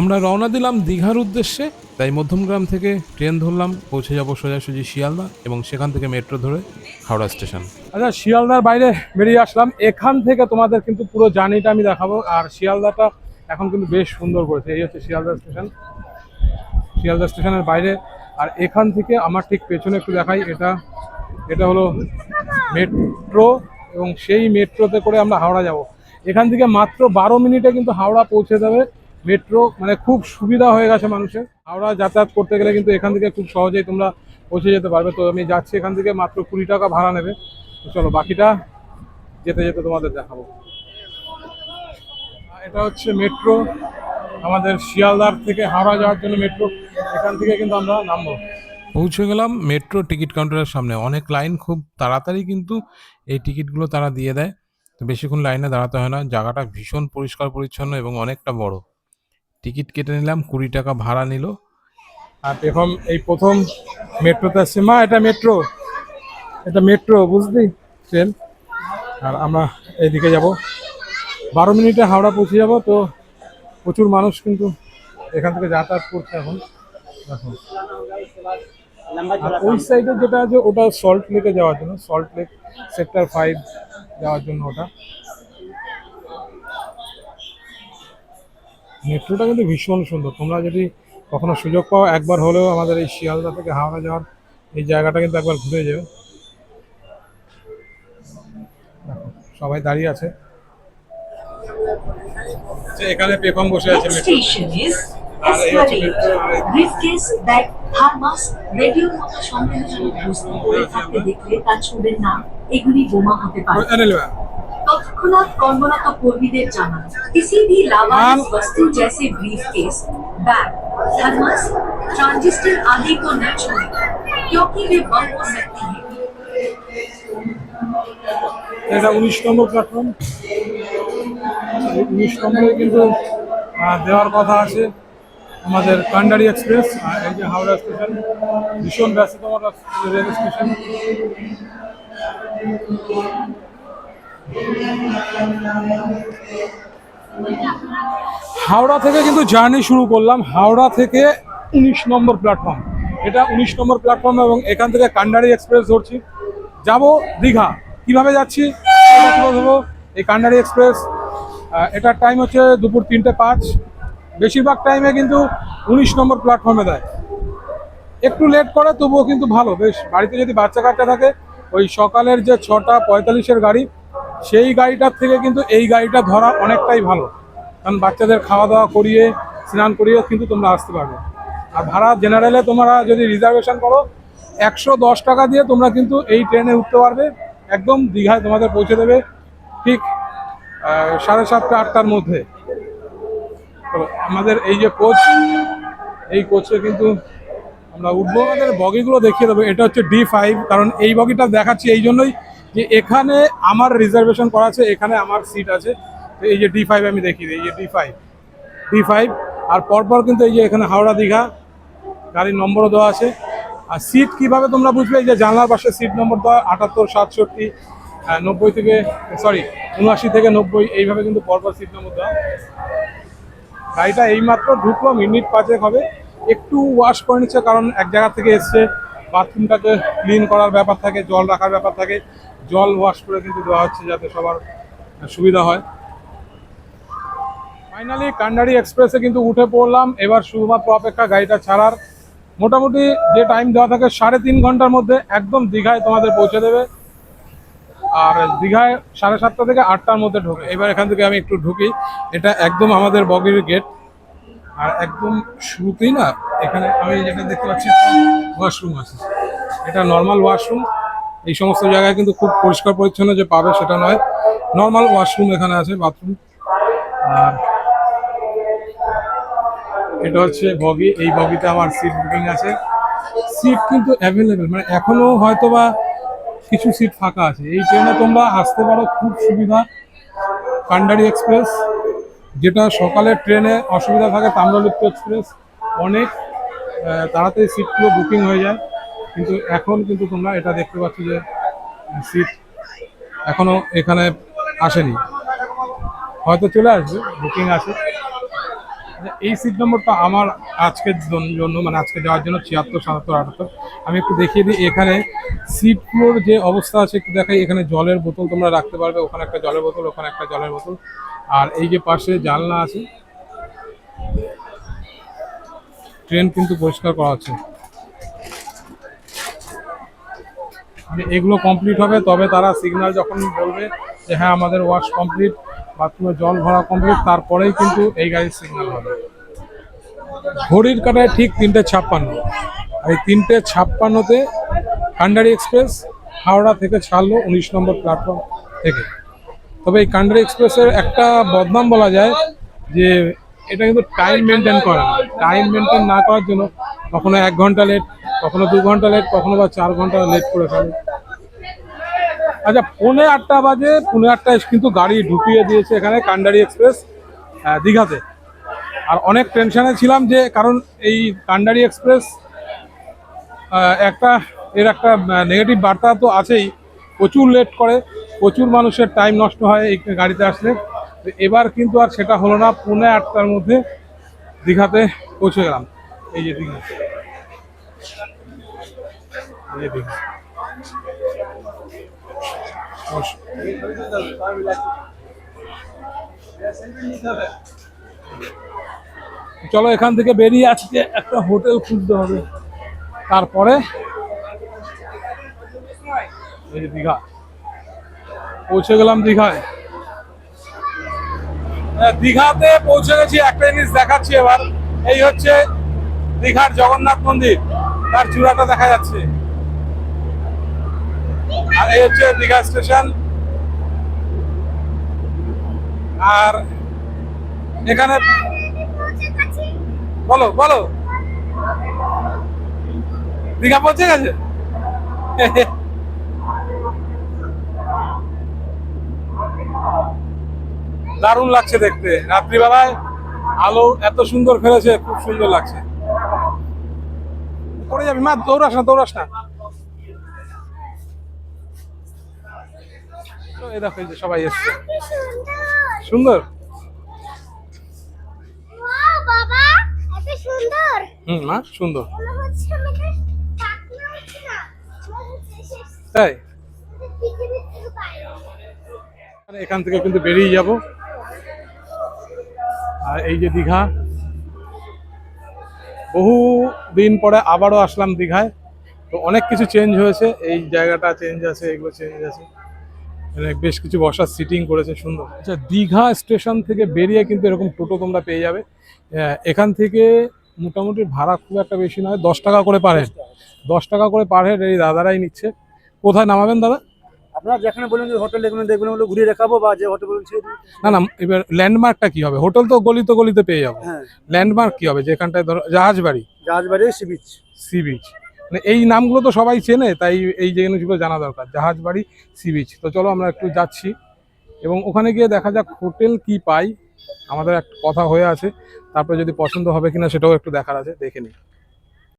আমরা রওনা দিলাম দীঘার উদ্দেশ্যে, তাই মধ্যমগ্রাম থেকে ট্রেন ধরলাম, পৌঁছে যাব সোজাসুজি শিয়ালদা এবং সেখান থেকে মেট্রো ধরে হাওড়া স্টেশন। আচ্ছা শিয়ালদার বাইরে বেরিয়ে আসলাম। এখান থেকে তোমাদের কিন্তু পুরো জার্নিটা আমি দেখাবো। আর শিয়ালদাটা এখন কিন্তু বেশ সুন্দর করেছে। এই হচ্ছে শিয়ালদা স্টেশন। শিয়ালদা স্টেশনের বাইরে। আর এখান থেকে আমার ঠিক পেছনে একটু দেখাই। এটা এটা হলো মেট্রো এবং সেই মেট্রোতে করে আমরা হাওড়া যাব। এখান থেকে মাত্র বারো মিনিটে কিন্তু হাওড়া পৌঁছে যাবে। মেট্রো মানে খুব সুবিধা হয়ে গেছে মানুষের। হাওড়া যাতায়াত করতে গেলে কিন্তু এখান থেকে খুব সহজেই তোমরা পৌঁছে যেতে পারবে। তো আমি যাচ্ছি এখান থেকে, মাত্র কুড়ি টাকা ভাড়া নেবে। চলো, বাকিটা যেতে যেতে তোমাদের দেখাবো। এটা হচ্ছে মেট্রো। আমাদের শিয়ালদার থেকে হাওড়া যাওয়ার জন্য মেট্রো। এখান থেকে কিন্তু আমরা নামবো। পৌঁছে গেলাম মেট্রো টিকিট কাউন্টারের সামনে। অনেক লাইন খুব তাড়াতাড়ি কিন্তু এই টিকিটগুলো তারা দিয়ে দেয়। তো বেশিক্ষণ লাইনে দাঁড়াতে হয় না। জায়গাটা ভীষণ পরিষ্কার পরিচ্ছন্ন এবং অনেকটা বড়। টিকিট কেটে নিলাম, কুড়ি টাকা ভাড়া নিল। আর এখন এই প্রথম মেট্রোতে আসছে। মা, এটা মেট্রো। এটা মেট্রো, বুঝলি? ট্রেন। আর আমরা এইদিকে যাব। বারো মিনিটে হাওড়া পৌঁছে যাব, তো প্রচুর মানুষ কিন্তু এখান থেকে যাতায়াত করছে এখন। দেখো। আর ওই সাইডে যেটা আছে, ওটা সল্ট লেকে যাওয়ার জন্য। সল্ট লেক সেক্টর ফাইভ যাওয়ার জন্য ওটা। মেট্রোটা কিন্তু ভীষণ সুন্দর। তোমরা যদি কখনো সুযোগ পাও একবার হলেও আমাদের এই শিয়ালদা থেকে হাওড়া যাওয়ার এই জায়গাটা কিন্তু একবার ঘুরে যাবে সবাই দাঁড়িয়ে আছে। এখানে পেখম বসে আছে রেডিওর মতো সন্দেহজনক বস্তু পড়ে থাকতে দেখলে তা ছুঁবেন না এগুলি বোমা হতে পারে আরে লেবা। तत्क्षणात কর্মরত কর্মীদের জানান किसी भी लावारिस वस्तु जैसे ब्रीफकेस, बैग, थर्मस, ट्रांजिस्टर आदि को न छुएं क्योंकि वे बम हो सकती हैं এটা উনিশ নম্বর প্ল্যাটফর্ম উনিশ নম্বরে কিন্তু আহ, দেওয়ার কথা আছে আমাদের কান্ডারি এক্সপ্রেস আর এই যে হাওড়া স্টেশন ভীষণ ব্যস্ততম রাস- রেল স্টেশন হাওড়া থেকে কিন্তু জার্নি শুরু করলাম। হাওড়া থেকে উনিশ নম্বর প্ল্যাটফর্ম। এটা উনিশ নম্বর প্ল্যাটফর্ম এবং এখান থেকে কান্ডারি এক্সপ্রেস ধরছি। যাব দীঘা। কীভাবে যাচ্ছি? এই কান্ডারি এক্সপ্রেস এটার টাইম হচ্ছে দুপুর তিনটে পাঁচ। বেশিরভাগ টাইমে কিন্তু উনিশ নম্বর প্ল্যাটফর্মে দেয় একটু লেট করে, তবুও কিন্তু ভালো। বেশ, বাড়িতে যদি বাচ্চা কাচ্চা থাকে, ওই সকালের যে ছটা পঁয়তাল্লিশের গাড়ি সেই গাড়িটার থেকে কিন্তু এই গাড়িটা ধরা অনেকটাই ভালো। কারণ বাচ্চাদের খাওয়া দাওয়া করিয়ে, স্নান করিয়ে কিন্তু তোমরা আসতে পারবে। আর ভাড়া জেনারেলে তোমরা যদি রিজার্ভেশন করো, একশো দশ টাকা দিয়ে তোমরা কিন্তু এই ট্রেনে উঠতে পারবে। একদম দীঘায় তোমাদের পৌঁছে দেবে ঠিক সাড়ে সাতটা, আটটার মধ্যে। তো আমাদের এই যে কোচ এই কোচে কিন্তু আমরা উঠবো। আমাদের বগিগুলো দেখিয়ে দেবো। এটা হচ্ছে ডি ফাইভ কারণ এই বগিটা দেখাচ্ছি এই জন্যই যে এখানে আমার রিজার্ভেশন করা আছে, এখানে আমার সিট আছে। এই যে ডি ফাইভ আমি দিই, এই যে ডি ফাইভ ডি ফাইভ আর পরপর কিন্তু এই যে এখানে হাওড়া দীঘা, গাড়ির নম্বরও দেওয়া আছে। আর সিট কীভাবে তোমরা বুঝবে? এই যে জানলার পাশে সিট নম্বর দেওয়া, আটাত্তর, সাতষট্টি নব্বই থেকে সরি উনআশি থেকে নব্বই, এইভাবে কিন্তু পরপর সিট নম্বর দেওয়া। গাড়িটা এইমাত্র ঢুকলো, মিনিট পাঁচেক হবে। একটু ওয়াশ করে নিচ্ছে, কারণ এক জায়গা থেকে এসছে বাথরুমটাকে ক্লিন করার ব্যাপার থাকে, জল রাখার ব্যাপার থাকে। জল ওয়াশ করে কিন্তু দেওয়া হচ্ছে যাতে সবার সুবিধা হয়। ফাইনালি কান্ডারি এক্সপ্রেসে কিন্তু উঠে পড়লাম। এবার শুধুমাত্র অপেক্ষা গাড়িটা ছাড়ার। মোটামুটি যে টাইম দেওয়া থাকে সাড়ে তিন ঘণ্টার মধ্যে একদম দীঘায় তোমাদের পৌঁছে দেবে। আর দীঘায় সাড়ে সাতটা থেকে আটটার মধ্যে ঢোকে। এবার এখান থেকে আমি একটু ঢুকি। এটা একদম আমাদের বগির গেট আর একদম শুরুতেই না, এখানে আমি যেটা দেখতে পাচ্ছি ওয়াশরুম আছে। এটা নর্মাল ওয়াশরুম এই সমস্ত জায়গায় কিন্তু খুব পরিষ্কার পরিচ্ছন্ন যে পাবে সেটা নয়। নর্মাল ওয়াশরুম এখানে আছে বাথরুম আর এটা হচ্ছে বগি। এই বগিতে আমার সিট বুকিং আছে। সিট কিন্তু অ্যাভেলেবেল মানে এখনও হয়তো বা কিছু সিট ফাঁকা আছে। এই ট্রেনে তোমরা আসতে পারো, খুব সুবিধা। কান্ডারি এক্সপ্রেস যেটা সকালের ট্রেনে অসুবিধা থাকে, তাম্রলিপ্ত এক্সপ্রেস অনেক তাড়াতাড়ি সিটগুলো বুকিং হয়ে যায়। কিন্তু এখন কিন্তু তোমরা এটা দেখতে পাচ্ছ যে সিট এখনও এখানে আসেনি। হয়তো চলে আসবে বুকিং আছে। এই সিট নম্বরটা আমার আজকের জন্য মানে আজকে যাওয়ার জন্য ছিয়াত্তর, সাতাত্তর, আটাত্তর। আমি একটু দেখিয়ে দিই, এখানে সিটগুলোর যে অবস্থা আছে, একটু দেখাই। এখানে জলের বোতল তোমরা রাখতে পারবে। ওখানে একটা জলের বোতল, ওখানে একটা জলের বোতল। আর এই যে পাশে জানলা আছে, ট্রেন কিন্তু পরিষ্কার করা হচ্ছে যে এগুলো কমপ্লিট হবে, তবে তারা সিগনাল যখন বলবে যে হ্যাঁ আমাদের ওয়াশ কমপ্লিট বাথরুমে জল ভরা কমপ্লিট তারপরেই কিন্তু এই গাড়ির সিগনাল হবে। ঘড়ির কাটায় ঠিক তিনটে ছাপ্পান্ন। এই তিনটে ছাপ্পান্নতে কান্ডারি এক্সপ্রেস হাওড়া থেকে ছাড়লো উনিশ নম্বর প্ল্যাটফর্ম থেকে। তবে এই কান্ডারি এক্সপ্রেসের একটা বদনাম বলা যায় যে এটা কিন্তু টাইম মেনটেন করে টাইম মেনটেন না করার জন্য কখনো এক ঘণ্টা লেট কখনো দু ঘণ্টা লেট কখনো বা চার ঘণ্টা লেট করে ফেলে। আচ্ছা পৌনে আটটা বাজে, পৌনে আটটায় কিন্তু গাড়ি ঢুকিয়ে দিয়েছে এখানে কান্ডারি এক্সপ্রেস দীঘাতে। আর অনেক টেনশনে ছিলাম যে, কারণ এই কান্ডারি এক্সপ্রেস একটা, এর একটা নেগেটিভ বার্তা তো আছেই। প্রচুর লেট করে, প্রচুর মানুষের টাইম নষ্ট হয় এই গাড়িতে আসলে। এবার কিন্তু আর সেটা হলো না, পৌনে আটটার মধ্যে দীঘাতে পৌঁছে গেলাম। এই যে দীঘা। এই যে দীঘা। চলো এখান থেকে বেরিয়ে আজকে একটা হোটেল খুঁজতে হবে। তারপরে দীঘা। পৌঁছে গেলাম দীঘায়। হ্যাঁ, দীঘাতে পৌঁছে গেছি একটা জিনিস দেখাচ্ছি এবার। এই হচ্ছে দীঘার জগন্নাথ মন্দির। তার চূড়াটা দেখা যাচ্ছে। আর এই হচ্ছে দীঘা স্টেশন। আর এখানে বলো বলো। দীঘা পৌঁছে গেছে? দারুণ লাগছে দেখতে। রাত্রিবেলায় আলো এত সুন্দর ফেলেছে, খুব সুন্দর লাগছে। পড়ে যাবি, মা, দৌড়াস না দৌড়াস না। তো এই দেখো যে সবাই এসছে। সুন্দর। হুম মা সুন্দর। তাই? এখান থেকে কিন্তু বেরিয়ে যাব। আর এই যে দীঘা। বহু দিন পরে আবারও আসলাম দীঘায়। তো অনেক কিছু চেঞ্জ হয়েছে। এই জায়গাটা চেঞ্জ আছে এগুলো চেঞ্জ আছে। বেশ কিছু বসার সিটিং করেছে সুন্দর। আচ্ছা দীঘা স্টেশন থেকে বেরিয়ে কিন্তু এরকম টোটো তোমরা পেয়ে যাবে। এখান থেকে মোটামুটি ভাড়া খুব একটা বেশি নয় দশ টাকা করে পার হেড দশ টাকা করে পার হেড এই দাদারাই নিচ্ছে। কোথায় নামাবেন দাদা? আপনারা যেখানে বলুন যে হোটেল দেখবেন দেখবেন ওগুলো ঘুরিয়ে দেখাবো বা যে হোটেল বলুন না না এবার ল্যান্ডমার্কটা কি হবে? হোটেল তো গলিতে গলিতে পেয়ে যাব। ল্যান্ডমার্ক কি হবে? যেখানটায় ধরো জাহাজ বাড়ি জাহাজবাড়ি সি বিচ সি বিচ মানে এই নামগুলো তো সবাই চেনে, তাই এই জিনিসগুলো জানা দরকার। জাহাজ বাড়ি সি বিচ তো চলো আমরা একটু যাচ্ছি। এবং ওখানে গিয়ে দেখা যাক হোটেল কি পাই। আমাদের একটা কথা হয়ে আছে। তারপরে যদি পছন্দ হবে কিনা সেটাও একটু দেখার আছে, দেখে নিই।